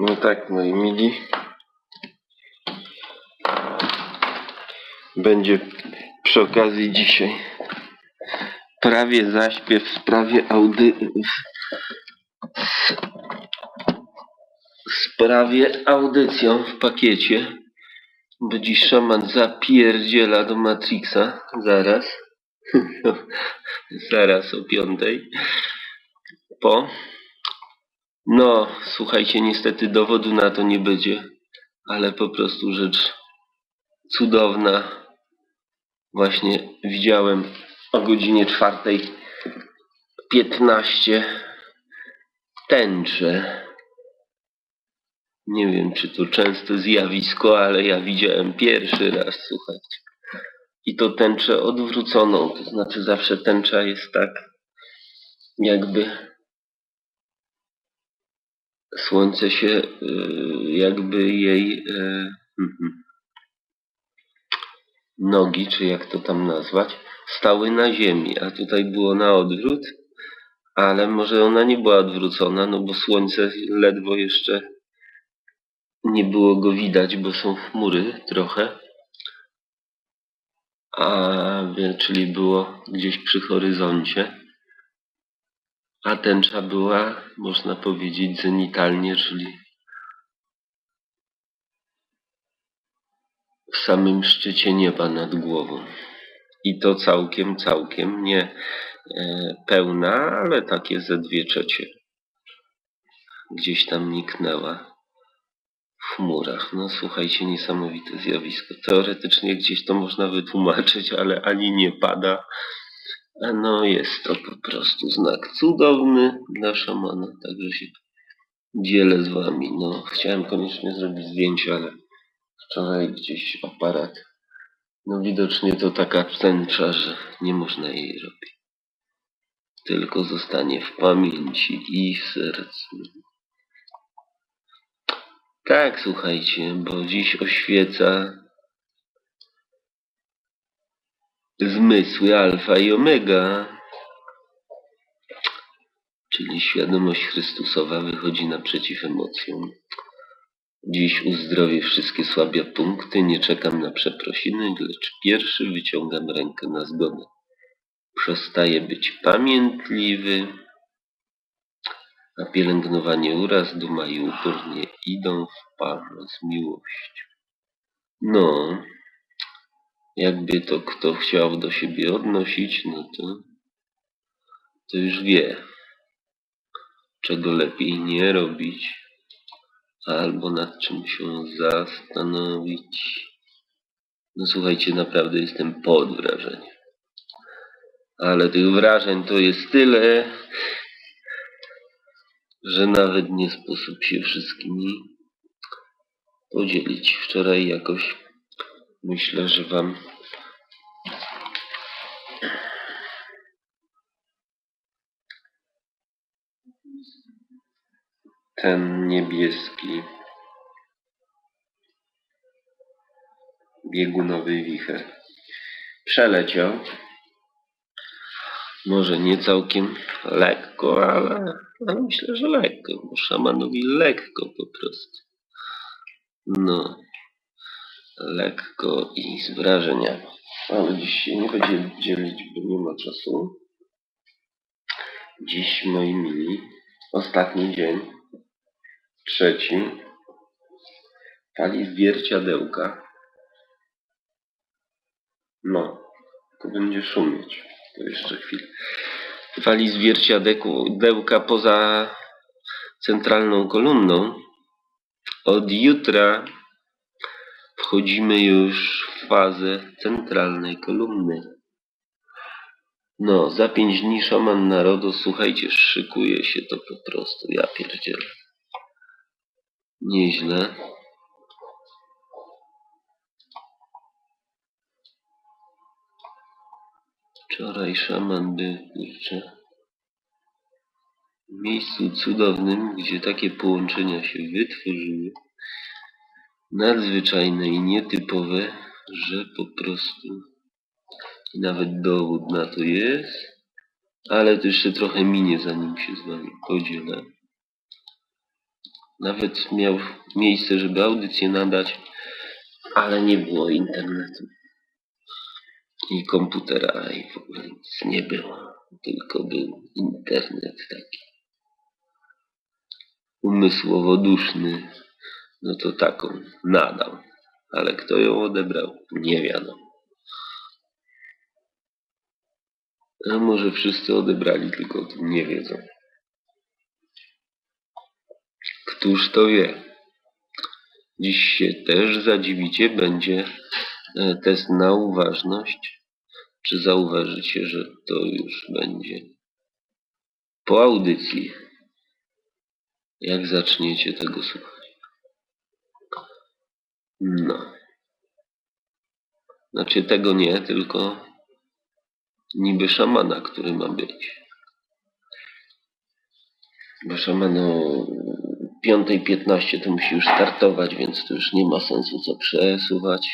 No tak, moi mili. Będzie przy okazji dzisiaj prawie zaśpiew w sprawie audy... w sprawie audycją w pakiecie. Bo dziś szaman zapierdziela do Matrixa. Zaraz. Zaraz o piątej. Po. No, słuchajcie, niestety dowodu na to nie będzie, ale po prostu rzecz cudowna. Właśnie widziałem o godzinie czwartej 15 tęcze. Nie wiem, czy to częste zjawisko, ale ja widziałem pierwszy raz, słuchajcie. I to tęczę odwróconą, to znaczy zawsze tęcza jest tak, jakby słońce się y, jakby jej y, mhm, nogi, czy jak to tam nazwać, stały na ziemi, a tutaj było na odwrót, ale może ona nie była odwrócona, no bo słońce ledwo jeszcze nie było go widać, bo są chmury trochę, a czyli było gdzieś przy horyzoncie. A tęcza była, można powiedzieć, zenitalnie, czyli w samym szczycie nieba nad głową. I to całkiem, całkiem nie e, pełna, ale takie ze dwie trzecie. Gdzieś tam niknęła w chmurach. No słuchajcie, niesamowite zjawisko. Teoretycznie gdzieś to można wytłumaczyć, ale ani nie pada. No jest to po prostu znak cudowny dla szamana, także się dzielę z wami. No, chciałem koniecznie zrobić zdjęcie, ale wczoraj gdzieś aparat. No widocznie to taka tęcza, że nie można jej robić. Tylko zostanie w pamięci i w sercu. Tak, słuchajcie, bo dziś oświeca zmysły alfa i omega. Czyli świadomość Chrystusowa wychodzi naprzeciw emocjom. Dziś uzdrowię wszystkie słabe punkty, nie czekam na przeprosiny, lecz pierwszy wyciągam rękę na zgodę. Przestaję być pamiętliwy, a pielęgnowanie uraz, duma i upór nie idą w parze z miłością. No, jakby to kto chciał do siebie odnosić, no to, to już wie, czego lepiej nie robić, albo nad czym się zastanowić. No słuchajcie, naprawdę jestem pod wrażeniem. Ale tych wrażeń to jest tyle, że nawet nie sposób się wszystkimi podzielić. Wczoraj jakoś myślę, że wam ten niebieski biegunowy wicher przeleciał. Może nie całkiem lekko, ale, ale myślę, że lekko, bo szamanowi lekko po prostu. No, lekko i z wrażeniami. Ale dziś się nie będzie dzielić, bo nie ma czasu. Dziś, moi mili, ostatni dzień, trzeci, tali zwierciadełka. No, to będzie szumieć. To jeszcze chwilę. Fali zwierciadełka poza centralną kolumną. Od jutra wchodzimy już w fazę centralnej kolumny. No, za pięć dni szaman narodu, słuchajcie, szykuje się to po prostu, ja pierdzielę. Nieźle. Wczoraj szaman był, kurczę, w miejscu cudownym, gdzie takie połączenia się wytworzyły. Nadzwyczajne i nietypowe, że po prostu nawet dowód na to jest. Ale to jeszcze trochę minie, zanim się z wami podzielę. Nawet miał miejsce, żeby audycję nadać, ale nie było internetu. I komputera, i w ogóle nic nie było. Tylko był internet taki. Umysłowo duszny. No to taką nadał. Ale kto ją odebrał? Nie wiadomo. A może wszyscy odebrali, tylko o tym nie wiedzą. Któż to wie? Dziś się też zadziwicie, będzie e, test na uważność. Czy zauważycie, że to już będzie po audycji, jak zaczniecie tego słuchać? No. Znaczy tego nie, tylko niby szamana, który ma być. Bo szaman o 5.15 to musi już startować, więc to już nie ma sensu co przesuwać.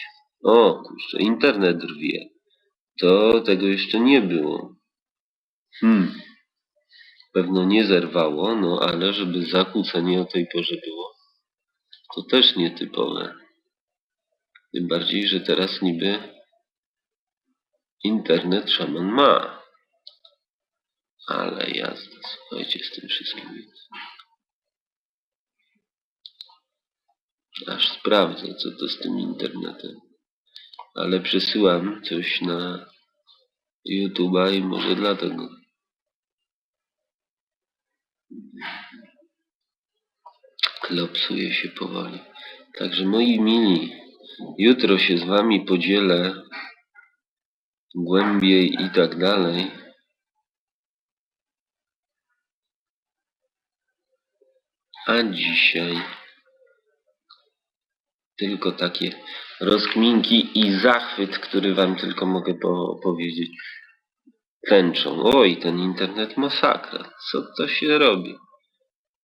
O, jeszcze internet rwie. To tego jeszcze nie było. Hmm. Pewno nie zerwało, no ale żeby zakłócenie o tej porze było, to też nietypowe. Tym bardziej, że teraz niby internet szaman ma. Ale jazda, słuchajcie z tym wszystkim. Aż sprawdzę, co to z tym internetem. Ale przesyłam coś na YouTube'a i może dlatego. Klopsuje się powoli. Także moi mili, jutro się z wami podzielę głębiej i tak dalej. A dzisiaj tylko takie rozkminki i zachwyt, który wam tylko mogę po powiedzieć. Tęczą. Oj, ten internet masakra. Co to się robi?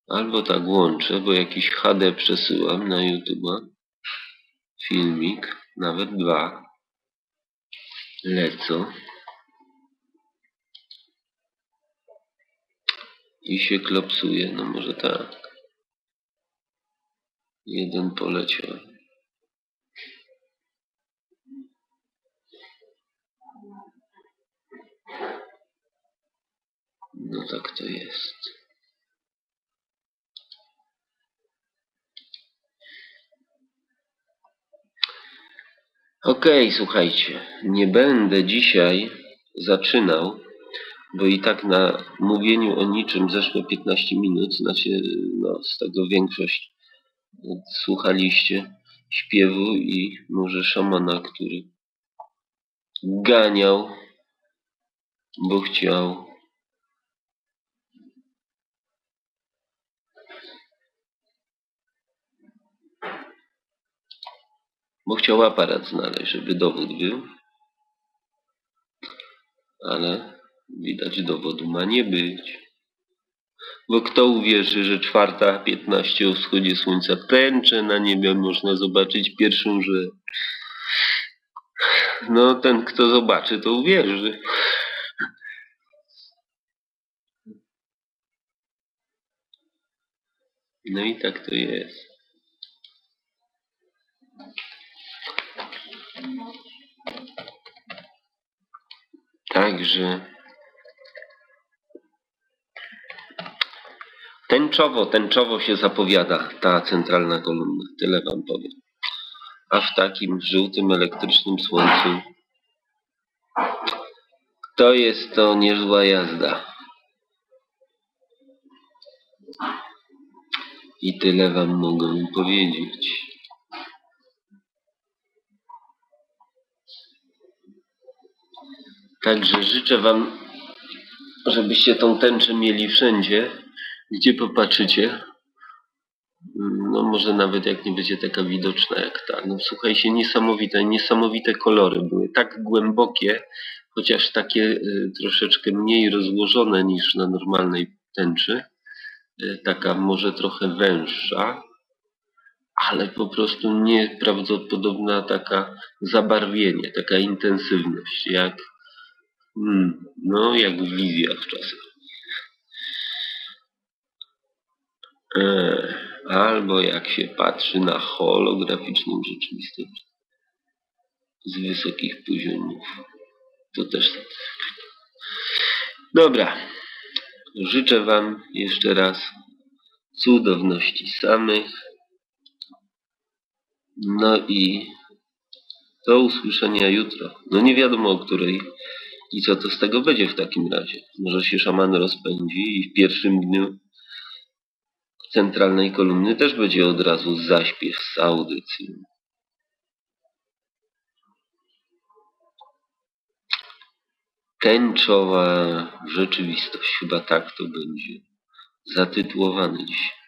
Albo tak łączę, bo jakiś HD przesyłam na YouTube'a. Filmik, nawet dwa. Lecą. I się klopsuje, no może tak. Jeden poleciał. No tak to jest. Okej, słuchajcie, nie będę dzisiaj zaczynał, bo i tak na mówieniu o niczym zeszło 15 minut, znaczy no, z tego większość słuchaliście śpiewu i może szamana, który ganiał, bo chciał bo chciał aparat znaleźć, żeby dowód był. Ale widać dowodu ma nie być. Bo kto uwierzy, że czwarta 15 o wschodzie słońca tęczę na niebie można zobaczyć pierwszą rzecz. No ten kto zobaczy to uwierzy. No i tak to jest. Także tęczowo, tęczowo się zapowiada ta centralna kolumna. Tyle wam powiem. A w takim żółtym elektrycznym słońcu to jest to niezła jazda. I tyle wam mogę powiedzieć. Także życzę Wam, żebyście tą tęczę mieli wszędzie, gdzie popatrzycie. No może nawet jak nie będzie taka widoczna jak ta. No słuchajcie, niesamowite, niesamowite kolory były. Tak głębokie, chociaż takie y, troszeczkę mniej rozłożone niż na normalnej tęczy. Y, taka może trochę węższa, ale po prostu nieprawdopodobna taka zabarwienie, taka intensywność, jak Hmm, no, jak w wizjach czasem. E, albo jak się patrzy na holograficzną rzeczywistość z wysokich poziomów. To też. Dobra. Życzę Wam jeszcze raz cudowności samych. No i do usłyszenia jutro. No nie wiadomo o której i co to z tego będzie w takim razie. Może się szaman rozpędzi i w pierwszym dniu centralnej kolumny też będzie od razu zaśpiew z audycją. Tęczowa rzeczywistość, chyba tak to będzie zatytułowane dzisiaj.